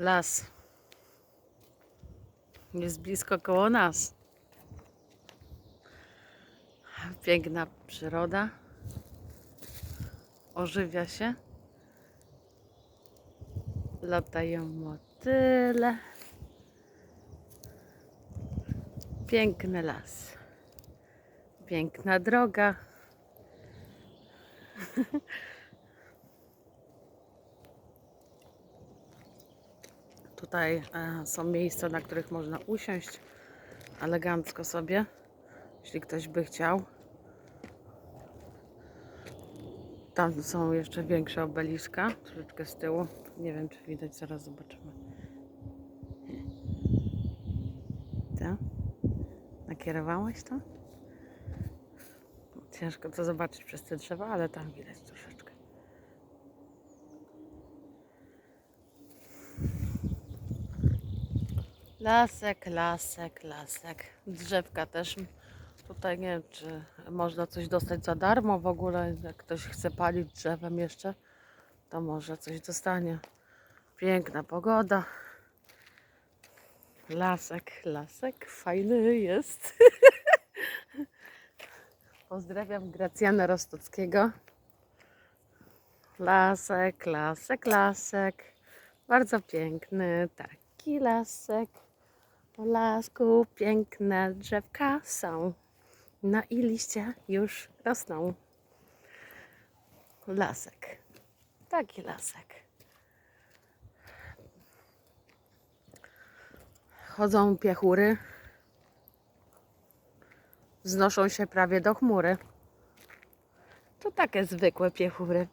Las. Jest blisko koło nas. Piękna przyroda. Ożywia się. Latają motyle. Piękny las. Piękna droga. Tutaj e, są miejsca, na których można usiąść elegancko sobie, jeśli ktoś by chciał. Tam są jeszcze większe obeliska, troszeczkę z tyłu. Nie wiem, czy widać, zaraz zobaczymy. Ty? Nakierowałeś to? Ciężko to zobaczyć przez te drzewa, ale tam widać troszeczkę. Lasek, lasek, lasek. Drzewka też. Tutaj nie wiem, czy można coś dostać za darmo w ogóle. Jak ktoś chce palić drzewem jeszcze, to może coś dostanie. Piękna pogoda. Lasek, lasek, fajny jest. Pozdrawiam Gracjana Rostockiego. Lasek, lasek, lasek. Bardzo piękny taki lasek. W lasku piękne drzewka są. No i liście już rosną. Lasek. Taki lasek. Chodzą piechury. Wznoszą się prawie do chmury. To takie zwykłe piechury.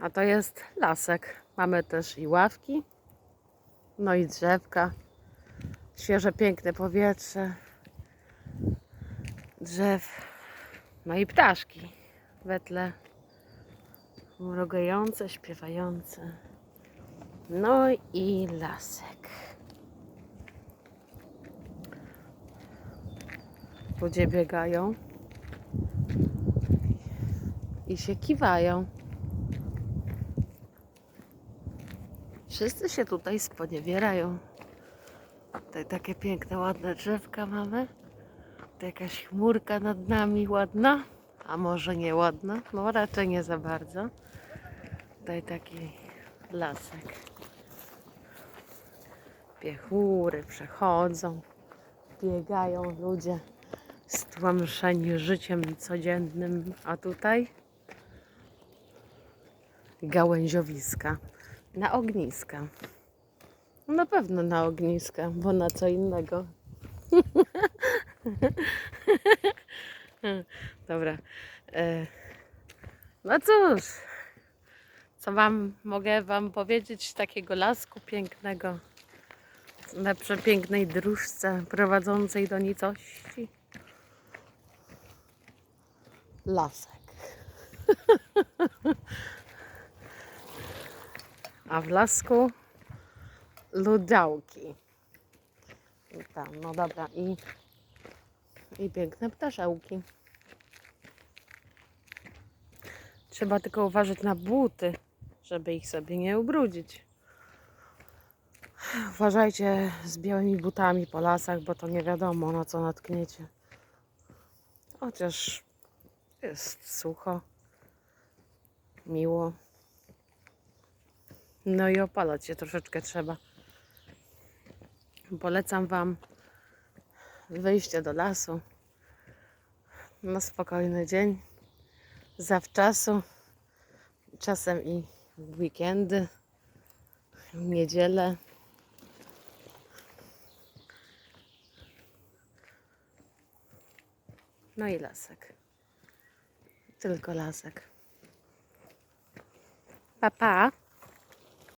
A to jest lasek. Mamy też i ławki. No i drzewka. Świeże, piękne powietrze. Drzew. No i ptaszki. We tle. Mrugające, śpiewające. No i lasek. Ludzie biegają. I się kiwają. Wszyscy się tutaj sponiewierają. Tutaj takie piękne, ładne drzewka mamy. Tu jakaś chmurka nad nami ładna, a może nie ładna, no raczej nie za bardzo. Tutaj taki lasek. Piechury przechodzą, biegają ludzie stłamszeni życiem codziennym, a tutaj gałęziowiska na ogniska. Na pewno na ogniska, bo na co innego. Dobra. E, No cóż, co wam mogę wam powiedzieć takiego lasku pięknego, na przepięknej dróżce prowadzącej do nicości? Lasek. A w lasku ludziałki. I tam, no dobra, i, i piękne ptaszełki. Trzeba tylko uważać na buty, żeby ich sobie nie ubrudzić. Uważajcie z białymi butami po lasach, bo to nie wiadomo na co natkniecie. Chociaż jest sucho, miło. No i opalać się troszeczkę trzeba. Polecam Wam wyjście do lasu na spokojny dzień, zawczasu, czasem i weekendy, niedzielę. No i lasek. Tylko lasek. Pa, pa.